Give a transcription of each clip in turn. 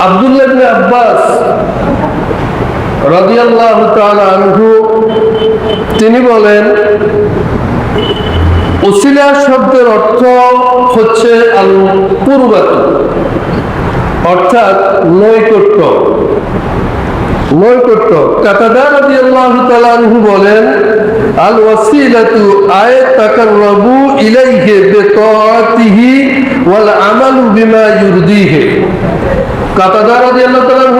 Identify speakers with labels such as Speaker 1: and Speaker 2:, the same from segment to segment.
Speaker 1: আব্দুল্লাহ আব্বাস রাদিয়াল্লাহু তাআলা আনহু, তিনি বলেন, উসিলা শব্দের অর্থ হচ্ছে আল পূর্বাত, অর্থাৎ নৈকট্য। নৈকট্য। কাতাদা রাদিয়াল্লাহু তাআলা আনহু বলেন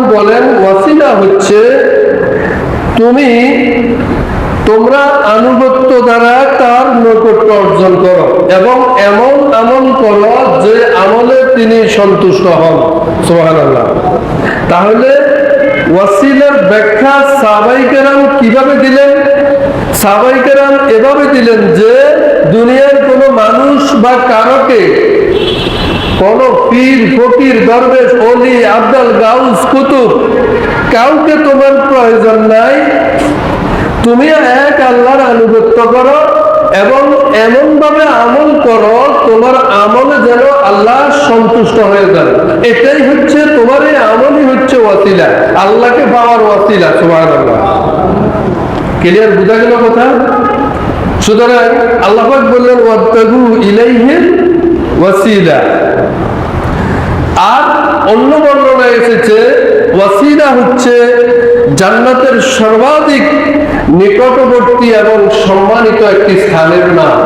Speaker 1: বলেন, ওয়াসিলা হচ্ছে তুমি তোমরা আনুগত্য দ্বারা তার নৈকট্য অর্জন করো এবং এমন আমল করো যে আমলে তিনি সন্তুষ্ট হন। সুবহানাল্লাহ। তাহলে ওয়াসিলার ব্যাখ্যা সাবাইকেরাম কীভাবে দিলেন? সাবাইকেরাম এভাবে দিলেন যে, দুনিয়ার কোনো মানুষ বা কারকে কোন পীর, ফকির, দরবেশ, অলি, আব্দাল, গাউস, কুতুব, কাউকে তোমার প্রয়োজন নাই। তুমি এক আল্লাহর আনুগত্য করো এবং এমন ভাবে আমল করো, তোমার আমলে যেন আল্লাহ সন্তুষ্ট হয়ে যান। এটাই হচ্ছে তোমার এই আমলই হচ্ছে ওয়াসিলা, আল্লাহকে পাওয়ার ওয়াসিলা তোমার আল্লাহ ক্লিয়ার বোঝা গেল কথা? সুতরাং আল্লাহ বললেন ওয়াত্তাগু ইলাইহিল ওয়াসিলা। আর অন্য বর্ণনা এসেছে, ওয়াসিলা হচ্ছে জান্নাতের সর্বাধিক নিকটবর্তী এবং সম্মানিত একটি স্থানের নাম।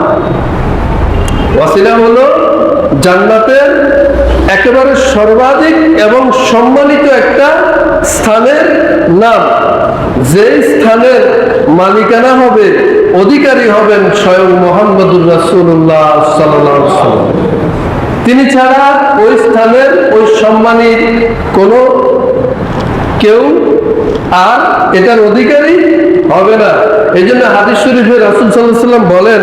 Speaker 1: ওয়াসিলা হলো জান্নাতের একেবারে সর্বাধিক এবং সম্মানিত একটা স্থানের নাম। যে স্থানের মালিকানা হবে, অধিকারী হবেন স্বয়ং মোহাম্মদুর রাসূলুল্লাহ সাল্লাল্লাহু আলাইহি তিনি ছাড়া ওই স্থানের ওই সম্মানীর কোনো কেউ আর এটার অধিকারী হবে না। এই জন্য হাদিস শরীফে রাসুল সাল্লাম বলেন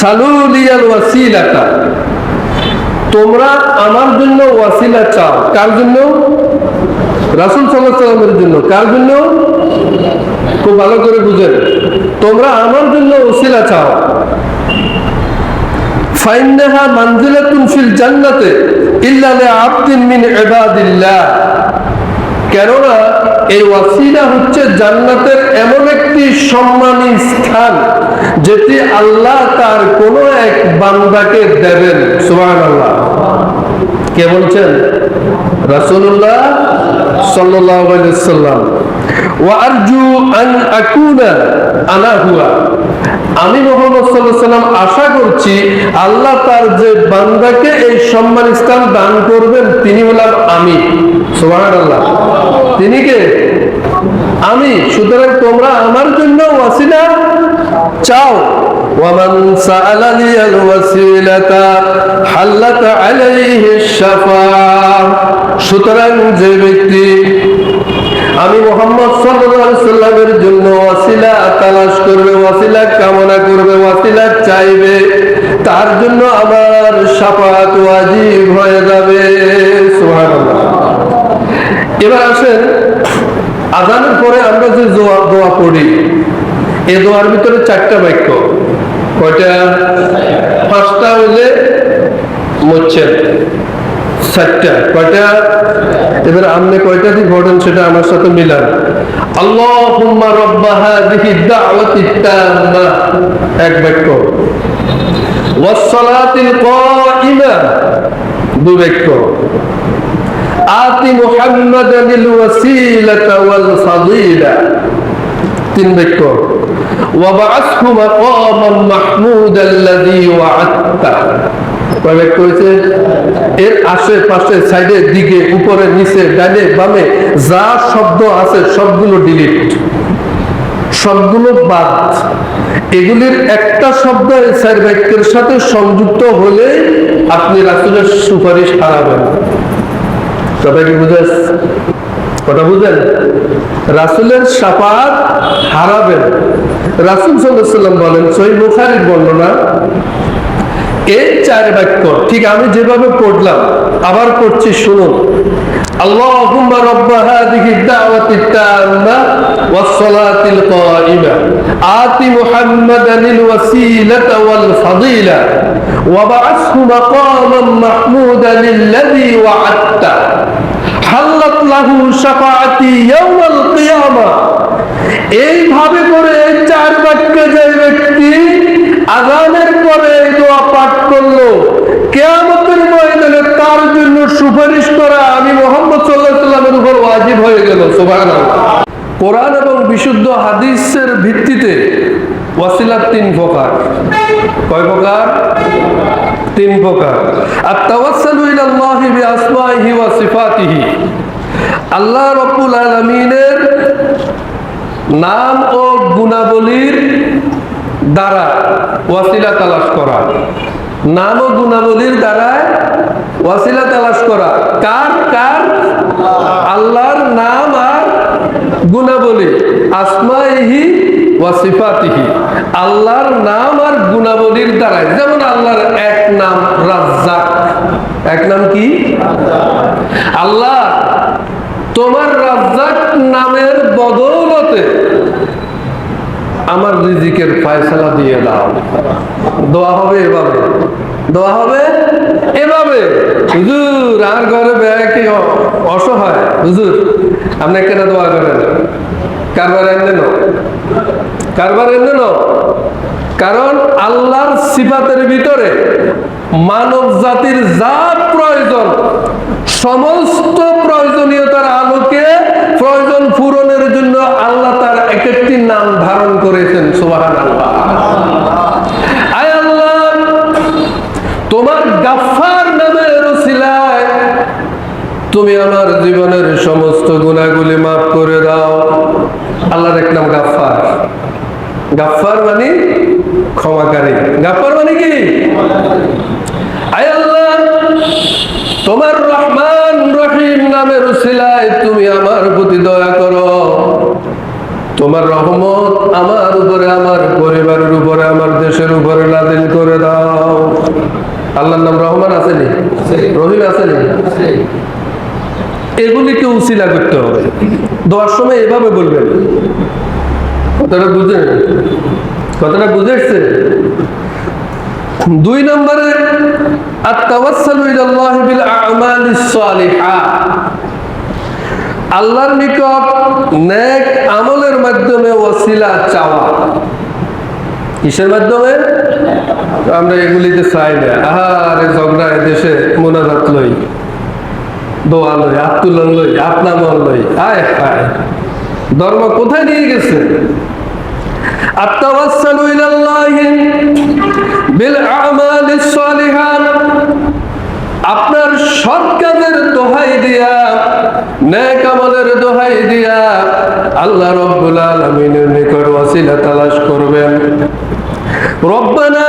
Speaker 1: সালুলিয়াল ওয়াসিলাটা তোমরা আমার জন্য ওয়াসিলা চাও। কার জন্য? রাসুল সাল্লাহ সাল্লামের জন্য কার জন্য? খুব ভালো করে বুঝেন। তোমরা আমার জন্য ওসিলা চাও। জান্নাতে ইল্লা লিআবদিন মিন ইবাদিল্লাহ। কেননা এই ওয়াসিলা হচ্ছে জান্নাতের এমন একটি সম্মানী স্থান যেটি আল্লাহ তার কোন এক বান্দাকে দেবেন। সুবহানাল্লাহ। কে বলছেন? রাসূলুল্লাহ সাল্লাল্লাহু আলাইহি সাল্লাম ওয়া আরজু আন আকুনা আনা হুয়া। আমি মোহাম্মদ আশা করছি আল্লাহ তার যে বান্দাকে এই সম্মান স্থান দান করবেন, তিনি হলাম আমি। সুবহানাল্লাহ। তিনি কে? আমি। সুতরাং তোমরা আমার জন্য ওয়াসিলা চাও। ومن سألني الوسيلة حلت عليه الشفاعة সুতরাং যে ব্যক্তি আমি মোহাম্মদ সাল্লামের জন্য ওয়াসিলা তালাশ করবে ওয়াসিলা কামনা করবে ওয়াসিলা চাইবে তার জন্য আমার সাফাত ওয়াজিব হয়ে যাবে সুবহানাল্লাহ এবার আসেন আজানের পরে আমরা যে দোয়া দোয়া পড়ি এই দোয়ার ভিতরে চারটা বাক্য কয়টা পাঁচটা হইলে মোচ্ছেন চারটা। কয়টা? এবার আপনি কয়টা দিয়ে ঘটেন সেটা আমার সাথে মিলান। আল্লাহুম্মা রাব্বা হাযিহি দাওয়াতি তাম্মা। এক বাক্য। ওয়াস-সালাতিল কাইমা দুই বাক্য। আতি মুহাম্মাদানিল ওয়াসিলাতা ওয়াল ফাদিলা তিন বাক্য وبعثه مقاما محمودا الذي وعدته কয়েক করেছে এর আশেপাশে সাইডের দিকে উপরে নিচে ডানে বামে যা শব্দ আছে সবগুলো ডিলিট সবগুলো বাদ এগুলির একটা শব্দ এই চার বাক্যের সাথে সংযুক্ত হলে আপনি রাসুলের সুপারিশ হারাবেন কথা কি বুঝে কথা বুঝেন রাসুলের সাপাত হারাবেন রাসুল সাল্লাম বলেন সই বুখারির বর্ণনা এই চার বাক্য ঠিক আমি যেভাবে পড়লাম আবার পড়ছি শুনুন اللهم رب هذه الدعوة التامة والصلاة القائمة آت محمدا الوسيلة والفضيلة وبعثه مقاما محمودا الذي وعدته হাল্লাত লাহু শাফাআতি ইয়াউমাল এইভাবে করে চার বাক্যে যে ব্যক্তি আজানের পরে দোয়া পাঠ করল, কেয়ামতের ময়দানে তার জন্য সুপারিশ করা আমি মোহাম্মদ সাল্লাহ সাল্লামের উপর ওয়াজিব হয়ে গেল, সুবহানাল্লাহ। কোরআন এবং বিশুদ্ধ হাদিসের ভিত্তিতে ওয়াসিলার তিন প্রকার। কয় প্রকার? তিন প্রকার। আর তাওয়াসসালু ইলাল্লাহি বিআসমাইহি ওয়া সিফাতিহি। আল্লাহ রাব্বুল আলামিনের নাম ও গুণাবলীর দ্বারা ওয়াসিলা তালাশ করা। নাম ও গুণাবলীর দ্বারা ওয়াসিলা তালাশ করা। কার? কার? আল্লাহর নাম আর গুণাবলী। আসমাইহি ওয়াসিফাতিহি আল্লাহর নাম আর গুণাবলীর দ্বারা যেমন আল্লাহর এক নাম রাজ্জাক। এক নাম কি? আল্লাহ তোমার রাজ্জাক নামের বদৌলতে আমার রিজিকের ফয়সালা দিয়ে দাও। দোয়া হবে এভাবে। দোয়া হবে এভাবে। হুজুর, আর ঘরে ব্যাগে অসহায়? হুজুর, আপনি কেন দোয়া করেন? কারবার এমনি কারবার এমনি ন কারণ আল্লাহর সিফাতের ভিতরে মানব জাতির যা প্রয়োজন, সমস্ত প্রয়োজনীয়তার আলোকে প্রয়োজন পূরণের জন্য আল্লাহ তার এক একটি নাম ধারণ করেছেন সুবাহান আল্লাহ আয় আল্লাহ, তোমার গাফার নামের রসিলায় তুমি আমার জীবনের সমস্ত গুণাগুলি মাফ করে দাও। আল্লাহর এক নাম গাফার গাফার মানে ক্ষমাকারী। গাফার মানে কি? আল্লাহ, তোমার রহমান রহিম নামের উসিলায় তুমি আমার প্রতি দয়া করো। তোমার রহমত আমার উপরে, আমার পরিবারের উপরে, আমার দেশের উপরে নাজিল করে দাও। আল্লাহর নাম রহমান আসেনি রহিম আসেনি এগুলিকে উসিলা করতে হবে। দোয়ার সময় এভাবে বলবেন কথাটা বুঝে কথাটা বুঝে এসছে। দুই নম্বরে আল্লাহর নিকট নেক আমলের মাধ্যমে ওসিলা চাওয়া। কিসের মাধ্যমে? আমরা এগুলিতে চাই না। আহারে ঝগড়া দেশে মোনাজাত লই, দোয়া লই আত্মুলন লই আপনামন লই। আয় হায়। ধর্ম কোথায় নিয়ে গেছে? আপনার সৎ দোহাই দিয়া, নেক আমলের দোহাই দিয়া আল্লাহ রব্বুল আলমিনের নিকট ওয়াসিলা তালাশ করবেন। রব্বানা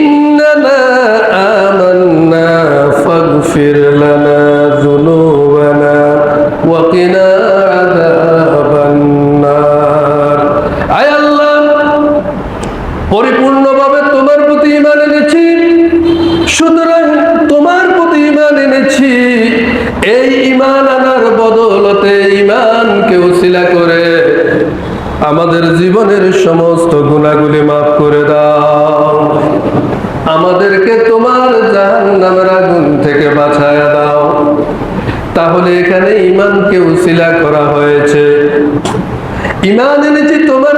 Speaker 1: ইন্দনা আমান্না ফাগফির লানা। পরিপূর্ণভাবে তোমার প্রতি ইমান এনেছি। সুতরাং তোমার প্রতি ইমান এনেছি। এই ইমান আনার বদলতে ইমানকে করে আমাদের জীবনের সমস্ত গুণাগুলি মাফ করে দাও। আমাদেরকে তোমার জাহান্নামের আগুন থেকে বাঁচায় দাও। তাহলে এখানে ইমানকে উসিলা করা হয়েছে। ইমান এনেছি তোমার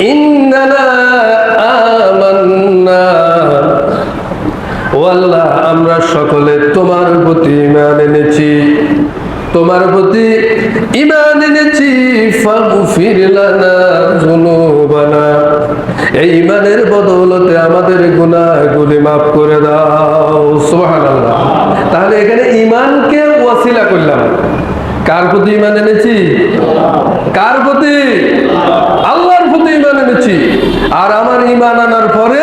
Speaker 1: ইন্নানা আমান্না। ও আল্লাহ, আমরা সকলে তোমার প্রতি ইমান এনেছি। তোমার প্রতি ইমান এনেছি। এই ইমানের বদৌলতে আমাদের গুনাহগুলি মাফ করে দাও। সুবহানাল্লাহ। তাহলে এখানে ইমানকে ওয়াসিলা করলাম। কার প্রতি ইমান এনেছি? কার প্রতি? ইমান এনেছি আর আমার ইমান আনার পরে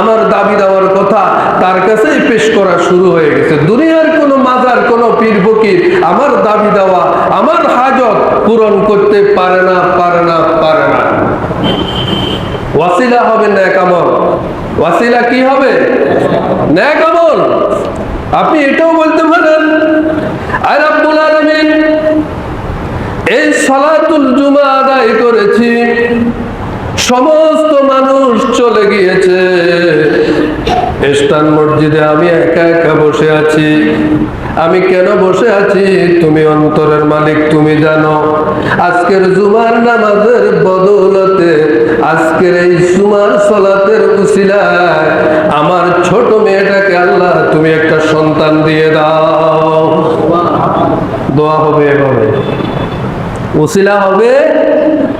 Speaker 1: আমার দাবি দেওয়ার কথা তার কাছেই পেশ করা শুরু হয়ে গেছে। দুনিয়ার কোনো মাজার, কোনো পীর ফকির আমার দাবি দেওয়া, আমার হাজত পূরণ করতে পারে না পারে না পারে না। ওয়াসিলা হবে ন্যাক আমল। ওয়াসিলা কি হবে? ন্যাক আমল। আপনি এটাও বলতে পারেন আর আব্বুল আলমিন এই সালাতুল জুমা আদায় করেছি সমস্ত মানুষ চলে গিয়েছে। ইস্টার্ন মসজিদে আমি একা একা বসে আছি। আমি কেন বসে আছি? তুমি অন্তরের মালিক, তুমি জানো। আজকের জুমার নামাজের বদৌলতে, আজকের এই জুমার সলাতের উসিলায় আমার ছোট মেয়েটাকে আল্লাহ তুমি একটা সন্তান দিয়ে দাও। দোয়া হবে এভাবে। উসিলা হবে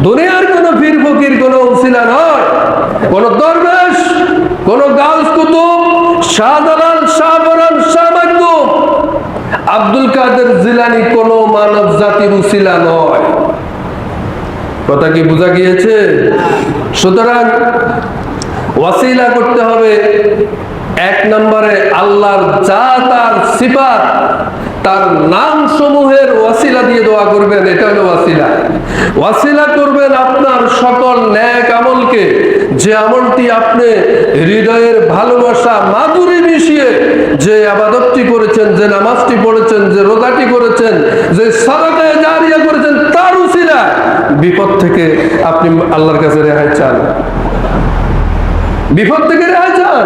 Speaker 1: দুনিয়ার কোন পীর ফকির কোন উসিলা নয়। কোন দরবেশ, কোন গাউস কুতুব, শাহজালাল শাহবরান শাহ আব্দুল কাদের জিলানি কোন মানব জাতির উসিলা নয়। কথা কি বোঝা গিয়েছে? সুতরাং ওয়াসিলা করতে হবে এক নম্বরে আল্লাহর যা তার সিফাত। তার নাম সমূহের ওয়াসিলা দিয়ে দোয়া করবেন, এটা হলো ওয়াসিলা। ওয়াসিলা করবেন আপনার সকল ন্যাক আমলকে, যে আমলটি আপনি হৃদয়ের ভালোবাসা, মাধুরী মিশিয়ে যে আবাদতটি করেছেন, যে নামাজটি পড়েছেন, যে রোজাটি করেছেন, যে সাদাকায় জারিয়া করেছেন, তার উসিলা বিপদ থেকে আপনি আল্লাহর কাছে রেহাই চান। বিপদ থেকে রেহাই চান।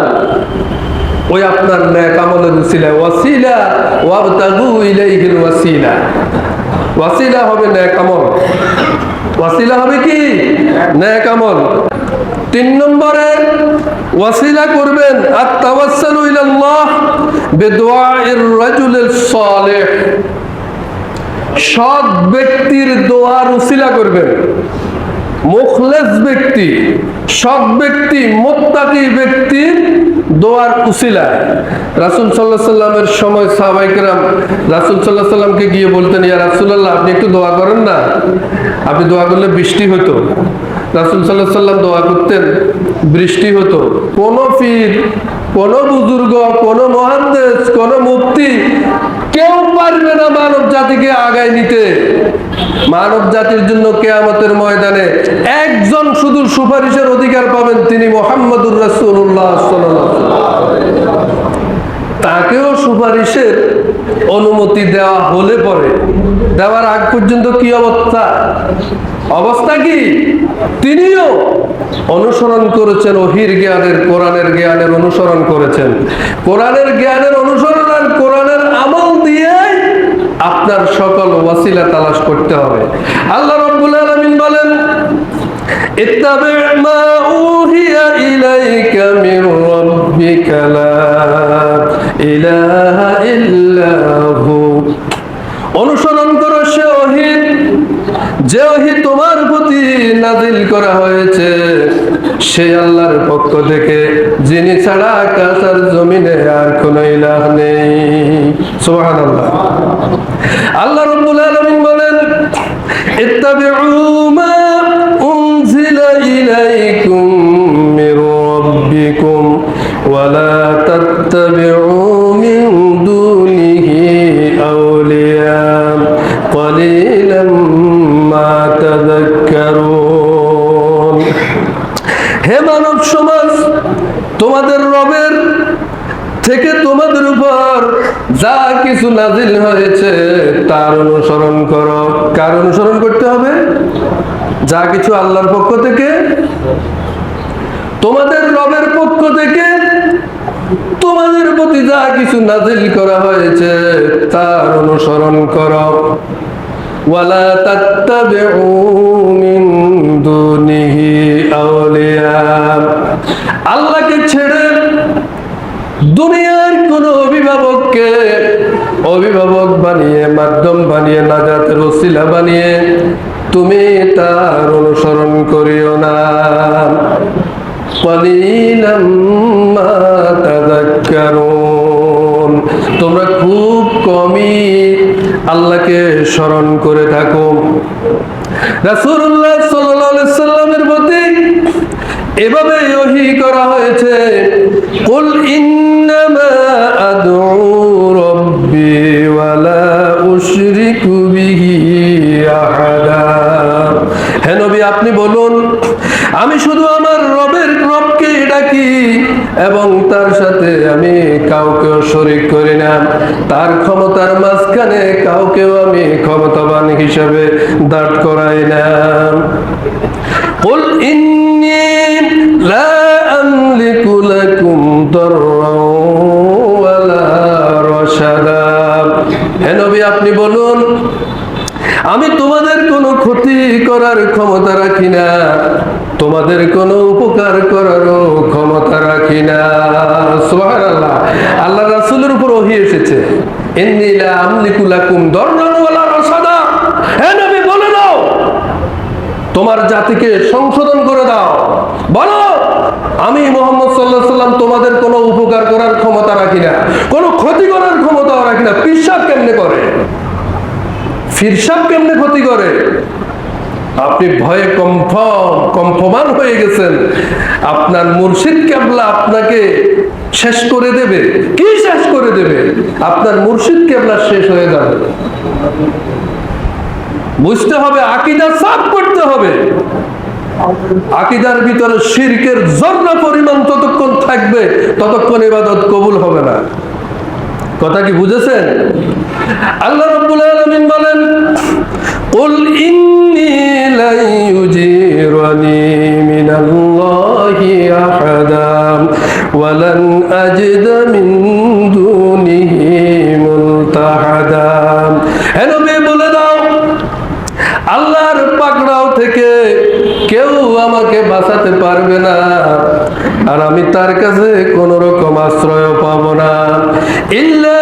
Speaker 1: ওই আপনার ন্যাক আমলের উসিলা, ওয়াসিলা, ওয়াবতাগু ইলাইহিল ওয়াসিলা। ওয়াসিলা হবে ন্যাক আমল ওয়াসিলা হবে কি? ন্যাক আমল তিন নম্বরে ওয়াসিলা করবেন আর তাওয়াসসালু ইলাল্লাহ বিদুআইর রাজুলিস সালিহ। সৎ ব্যক্তির দোয়ার উসিলা করবেন। মুখলেস ব্যক্তি, সৎ ব্যক্তি, মোত্তাকি ব্যক্তির দোয়ার উসিলায়। রাসুল সাল্লাহ সাল্লামের সময় সাহাবাইকেরাম রাসুল সাল্লাহ সাল্লামকে গিয়ে বলতেন, ইয়া রাসুল্লাহ আপনি একটু দোয়া করেন না? আপনি দোয়া করলে বৃষ্টি হতো। রাসুল সাল্লাহ সাল্লাম দোয়া করতেন, বৃষ্টি হতো। কোন পীর কোন বুজুর্গ, কোন মহান্দেশ, কোন মুক্তি কেউ পারবে না মানব জাতিকে আগায় নিতে মানব জাতির জন্য কেয়ামতের ময়দানে একজন শুধু সুপারিশের অধিকার পাবেন তিনি মোহাম্মদুর রাসুল্লাহ। তাকেও সুপারিশের অনুমতি দেওয়া হলে পরে। দেওয়ার আগ পর্যন্ত কি অবস্থা? অবস্থা কি? তিনিও অনুসরণ করেছেন ওহির জ্ঞানের, কোরআনের জ্ঞানের অনুসরণ করেছেন। কোরআনের জ্ঞানের অনুসরণ আর কোরআনের আমল দিয়ে আপনার সকল ওয়াসিলা তালাশ করতে হবে। আল্লাহ اتبع ما أوحي إليك من ربك لا إله إلا هو অনুসরণ করো সে অহিত যে ওহি তোমার প্রতি নাজিল করা হয়েছে সে আল্লাহর পক্ষ থেকে যিনি ছাড়া আকাশ আর জমিনে আর কোন ইলাহ নেই সুবহানাল্লাহ আল্লাহ রাব্বুল আলামিন বলেন ইত্তাবিউ মা নাজিল হয়েছে, তার অনুসরণ করো। কার অনুসরণ করতে হবে? যা কিছু আল্লাহর পক্ষ থেকে, তোমাদের রবের পক্ষ থেকে, তোমাদের প্রতি যা কিছু নাজিল করা হয়েছে, তার অনুসরণ করো। ওয়ালা তাত্তাবিউ মিন দুনিহি আউলিয়া। আল্লাহকে ছেড়ে দুনিয়ার কোন অভিভাবককে অভিভাবক বানিয়ে, মাধ্যম বানিয়ে, নাজাতের ওসিলা বানিয়ে, তুমি তার অনুসরণ করিও না। তোমরা খুব কমই আল্লাহকে স্মরণ করে থাকো। রাসুল্লাহ সাল্লামের প্রতি এভাবে ওহী করা হয়েছে, কুল ইন্নামা আদউ নবী আপনি বলুন আমি শুধু আমার রবের রবকে ডাকি এবং তার সাথে আমি কাউকেও শরিক করি না তার ক্ষমতার মাঝখানে কাউকেও আমি ক্ষমতাবান হিসাবে দাঁড় করাই না قل إني لا أملك لكم ضرا রশাদা হে নবী আপনি বলুন আমি তোমাদের কোনো ক্ষতি করার ক্ষমতা রাখি না। তোমাদের কোনো উপকার করারও ক্ষমতা রাখি না। সুবহানাল্লাহ। আল্লাহ রাসূলের উপর ওহী এসেছে। ইন্নী লা আমলিকু লাকুম দররান ওয়ালা নবী, বলে দাও। তোমার জাতিকে সংশোধন করে দাও। বলো, আমি মোহাম্মদ সাল্লাহ সাল্লাম তোমাদের কোনো উপকার করার ক্ষমতা রাখি না। কোনো ক্ষতি করার ক্ষমতাও রাখি না। পিসাব কেমনে করে? ফিরসাব কেমনে ক্ষতি করে? আপনি ভয়ে কম্ফ কম্ফমান হয়ে গেছেন। আপনার মুর্শিদ কেবলা আপনাকে শেষ করে দেবে। কি শেষ করে দেবে? আপনার মুর্শিদ কেবলা শেষ হয়ে যাবে। বুঝতে হবে আকিদার সাফ করতে হবে। আকিদার ভিতরে শিরকের জন্য পরিমাণ ততক্ষণ থাকবে, ততক্ষণ এবাদত কবুল হবে না। কথা কি বুঝেছেন? আল্লাহ রব্বুল আলামিন বলেন কুল ইন্নী لن يجيرني من الله أحدا ولن أجد من دونه ملتحدا হে নবী বলে দাও আল্লাহর পাকড়াও থেকে কেউ আমাকে বাঁচাতে পারবে না আর আমি তার কাছে কোন রকম আশ্রয় পাব না ইল্লা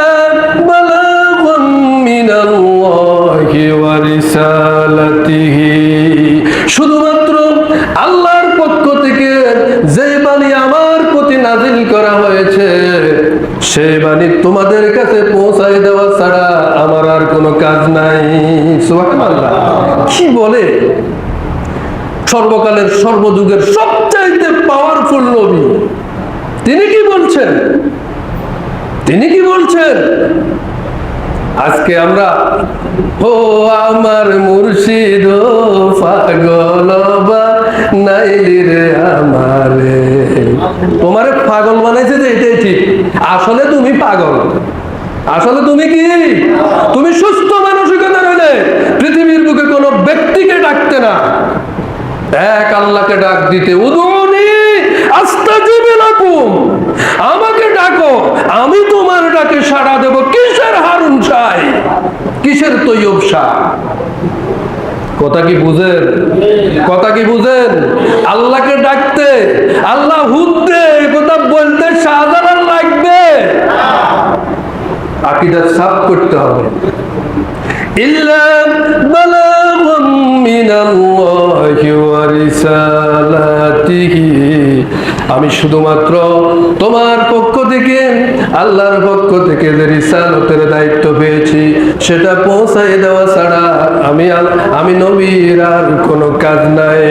Speaker 1: সেই বাণী তোমাদের কাছে পৌঁছাই দেওয়া ছাড়া আমার আর কোনো কাজ নাই। কি বলে? সর্বকালের সর্বযুগের সবচাইতে পাওয়ারফুল নবী। তিনি কি বলছেন? তিনি কি বলছেন? আজকে আমরা, ও আমার মুর্শিদ পাগল বা নাইলি রে আমারে। তোমারে পাগল বানাইছে যে এটাই ঠিক। আসলে তুমি পাগল। আসলে তুমি কি? তুমি সুস্থ মানসিকতা রইলে পৃথিবীর বুকে কোনো ব্যক্তিকে ডাকতে না। এক আল্লাহকে ডাক দিতে, উদুনি আস্তাজিবে লাকুম। আমাকে ডাকো, আমি তোমার ডাকে সাড়া দেব। কিসের হারুন চাই কিসের তৈয়ব শাহ? কথা কি বুঝেন? কথা কি বুঝেন? আল্লাহকে ডাকতে, আল্লাহ হুদতে কথা বলতে সাধারণ লাগবে। আকিদার সাফ করতে হবে। ইল্লা বালাগুম মিনাল্লাহ। আমি শুধুমাত্র তোমার পক্ষ থেকে, আল্লাহর পক্ষ থেকে যে রিসালতের দায়িত্ব পেয়েছি, সেটা পৌঁছাই দেওয়া ছাড়া আমি আমি নবীর আর কোনো কাজ নাই।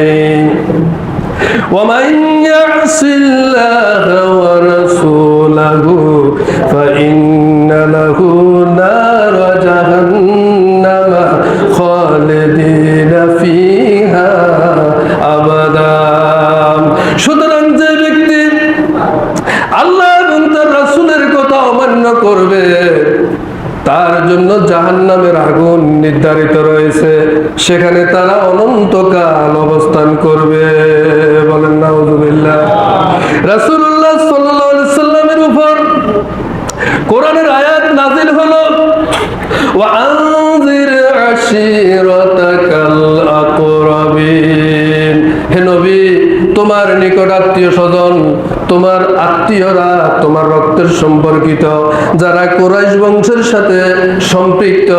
Speaker 1: সেখানে তারা অনন্তকাল অবস্থান করবে। বলেন, নাউজুবিল্লাহ। রাসূলুল্লাহ সাল্লাল্লাহু আলাইহি সাল্লামের উপর কোরআনের আয়াত নাজিল হলো, ওয়া আনজির আশিরাতাকাল আকরাবিন হে নবী, তোমার নিকট আত্মীয় স্বজন তোমার আত্মীয়রা তোমার রক্তের সম্পর্কিত, যারা কোরাইশ বংশের সাথে সম্পৃক্ত,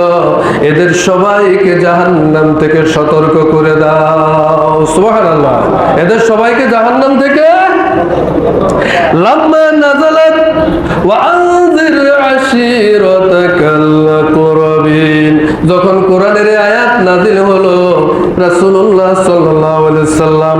Speaker 1: এদের সবাইকে জাহান্নাম থেকে সতর্ক করে দাও। সুবহানাল্লাহ। এদের সবাইকে জাহান্নাম থেকে? লাম্মা নাজালাত ওয়া আনজির আশিরাতাকাল আকরাবিন যখন কোরআনের আয়াত নাজিল হলো, রাসূলুল্লাহ সাল্লাল্লাহু আলাইহি সাল্লাম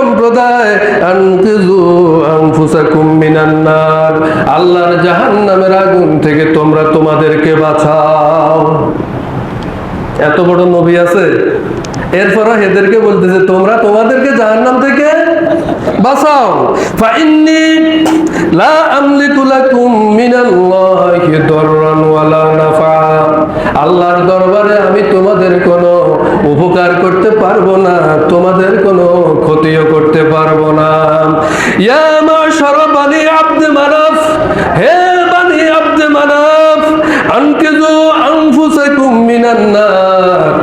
Speaker 1: সম্প্রদায় আনকিজু আনফুসাকুম আগুন থেকে তোমরা তোমাদেরকে বাঁচাও। এত বড় নবী আছে? এরপরও এদেরকে বলতেছে, তোমরা তোমাদেরকে জাহান্নাম থেকে বাঁচাও। আল্লাহর দরবারে আমি তোমাদের কোনো উপকার করতে পারব না। ক্ষতিও করতে পারব না। মানাফ হে বানি নার।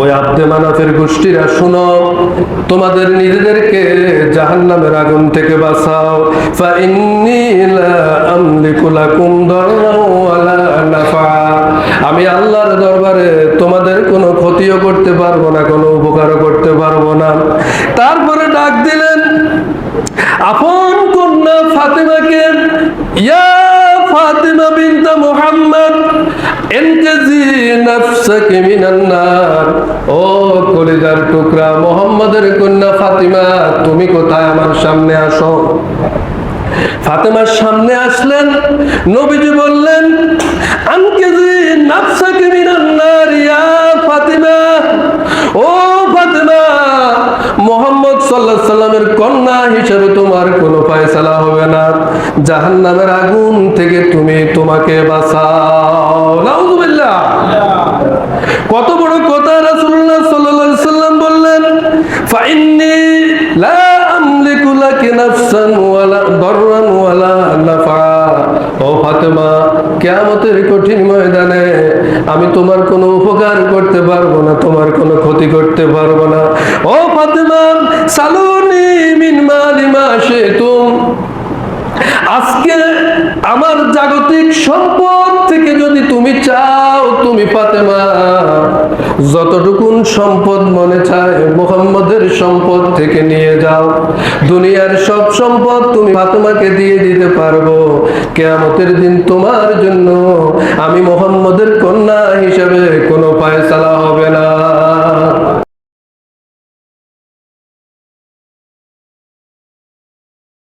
Speaker 1: ওই আব্দে মানাফের গোষ্ঠীরা শুনো, তোমাদের নিজেদেরকে জাহান্নামের আগুন থেকে বাঁচাও। আমি আল্লাহর দরবারে তোমাদের কোনো ক্ষতিও করতে পারব না, কোনো উপকারও করতে পারব না। তারপরে ডাক দিলেন, আপন কন্যা ফাতেমাকে, ইয়া ফাতেমা বিনতা মুহাম্মদ নাফসাকে মিনান নার। ও কলিজার টুকরা কন্যা ফাতিমা, তুমি কোথায় আমার সামনে আসো? ফাতেমার সামনে আসলেন, নবীজি বললেন, আনকেজি নাফসাকে মিনান নার, ইয়া ফাতিমা, ও মোহাম্মদ সাল্লাহ সাল্লামের কন্যা হিসেবে তোমার কোনো ফয়সালা হবে না। জাহান্নামের আগুন থেকে তুমি তোমাকে বাঁচাও। কত বড় কথা রাসূলুল্লাহ সাল্লাল্লাহু আলাইহি সাল্লাম বললেন, ফাইন্নি লা কঠিন ময়দানে আমি তোমার কোনো উপকার করতে পারব না, তোমার কোনো ক্ষতি করতে পারব না। ও ফাতেমা, সালুনি মিন আজকে আমার জাগতিক সম্পদ থেকে যদি তুমি চাও, তুমি ফাতেমা। যতটুকুন সম্পদ মনে চায়, মোহাম্মদের সম্পদ থেকে নিয়ে যাও। দুনিয়ার সব সম্পদ তুমি ফাতেমাকে দিয়ে দিতে পারব। কেয়ামতের দিন তোমার জন্য আমি মোহাম্মদের কন্যা হিসেবে কোনো পায়সালা হবে না।